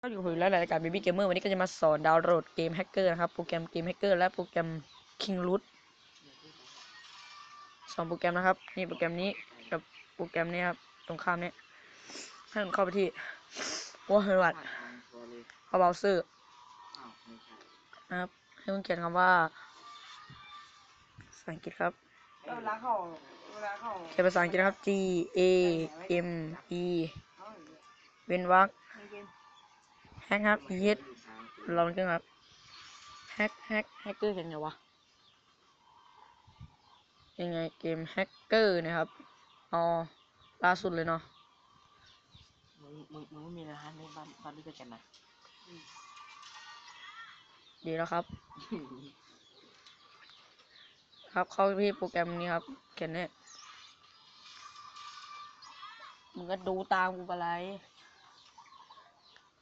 ก็อยู่กับแล้วรายการ Baby Gamer วันนี้ก็จะมาสอนดาวน์โหลดเกมแฮกเกอร์นะครับ โปรแกรมเกมแฮกเกอร์และโปรแกรม King Root สองโปรแกรมนะครับ นี่โปรแกรมนี้กับโปรแกรมนี้ครับ ตรงข้ามนี้ให้มันเข้าไปที่ว่าเฮวัดเข้าเบราว์เซอร์นะครับ ให้คุณเขียนคำว่าภาษาอังกฤษครับเวลาเข้าเวลาเข้าเขียนภาษาอังกฤษนะครับ G A M E เข้าเว้นวรรค ในเกมแฮกครับ E H ลองขึ้นครับแฮกแฮกแฮกเกอร์เห็นไงวะยังไงเกมแฮกเกอร์นะครับอ๋อล่าสุดเลยเนาะมึงมึงมึงไม่มีนะฮะในบ้านบ้านด้วยกันนะดีแล้วครับ ครับเข้าที่โปรแกรมนี้ครับเขียนเนี่ยมึงก็ดูตามกูไปเลย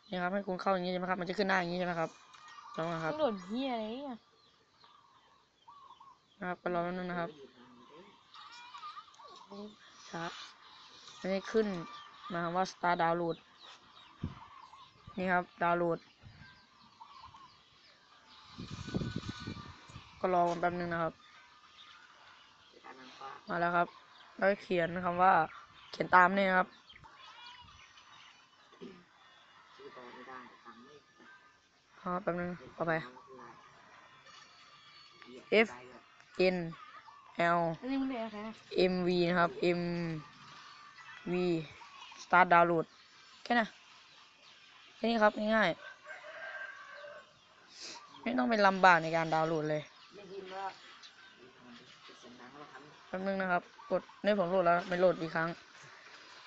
นี่ครับให้คุณเข้าอย่างนี้ใช่ไหมครับ มันจะขึ้นหน้าอย่างนี้ใช่ไหมครับลองนะครับโดนเฮียอะไรอะนะครับก็รอแป๊บนึงนะครับช้าไม่ได้ขึ้นมาว่า start download นี่ครับ ดาวน์โหลด ก็รอกันแป๊บนึงนะครับการนางฟ้ามาแล้วครับ แล้วก็เขียนคำว่า เขียนตามนี่นะครับ อต่อไม่ได้ตังค์ไม่อ๋อแป๊บนึงต่อไป F N L อันนี้มึงเรียกอะไรนะ M V นะครับ M V start download แค่นั้นแค่นี้ครับง่ายๆไม่ต้องเป็นลำบากในการดาวน์โหลดเลยไม่ยินว่าเสียงดังแล้วครับแป๊บนึงนะครับ กดในผมโหลดแล้วไม่โหลดอีกครั้ง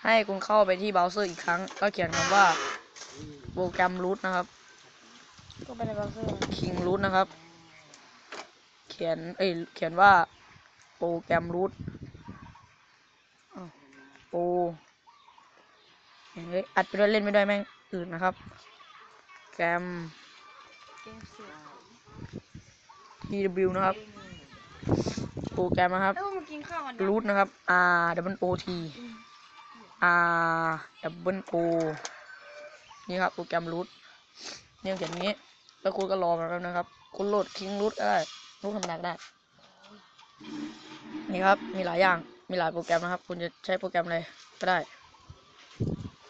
ให้คุณเข้าไปที่เบราว์เซอร์อีกครั้ง ก็เขียนคำว่า โปรแกรม root นะครับ ก็ไปในเบราว์เซอร์ King root นะครับ เขียน เอ้ย เขียนว่าโปรแกรม root อ้าวโปรเฮ้ยอัดไปด้วยเล่นไม่ได้แม่งอื่นนะครับ แกรมเกมเสีย TW นะครับ โปรแกรมนะครับ แล้วมึงกินข้าวกันรูทนะครับ R W O T R W O นี่ครับโปรแกรมรูทเนี่ยเขียนอย่างนี้ แล้วคุณก็รอมาแล้วนะครับ คุณโหลดคิงรูทก็ได้รูทธรรมดาก็ได้ นี่ครับ มีหลายอย่าง มีหลายโปรแกรมนะครับ คุณจะใช้โปรแกรมอะไรก็ได้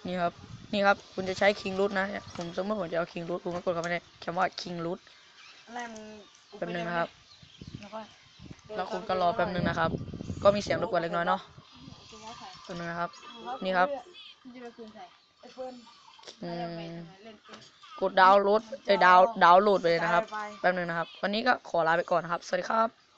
นี่ครับ นี่ครับ คุณจะใช้คิงรูทนะเนี่ยผมสมมติผมจะเอาคิงรูทคุณก็กดเข้าไปในคำว่าคิงรูทอะไรมึงแป๊บนึงนะครับ แล้วก็แล้วคุณก็รอแป๊บนึงนะครับ ก็มีเสียงรบกวนเล็กน้อยเนาะแป๊บนึงนะครับ นี่ครับ อืมกดดาวน์โหลดเอ้ยดาวน์ดาวน์โหลดไปเลยนะครับ แป๊บนึงนะครับ วันนี้ก็ขอลาไปก่อนนะครับ สวัสดีครับ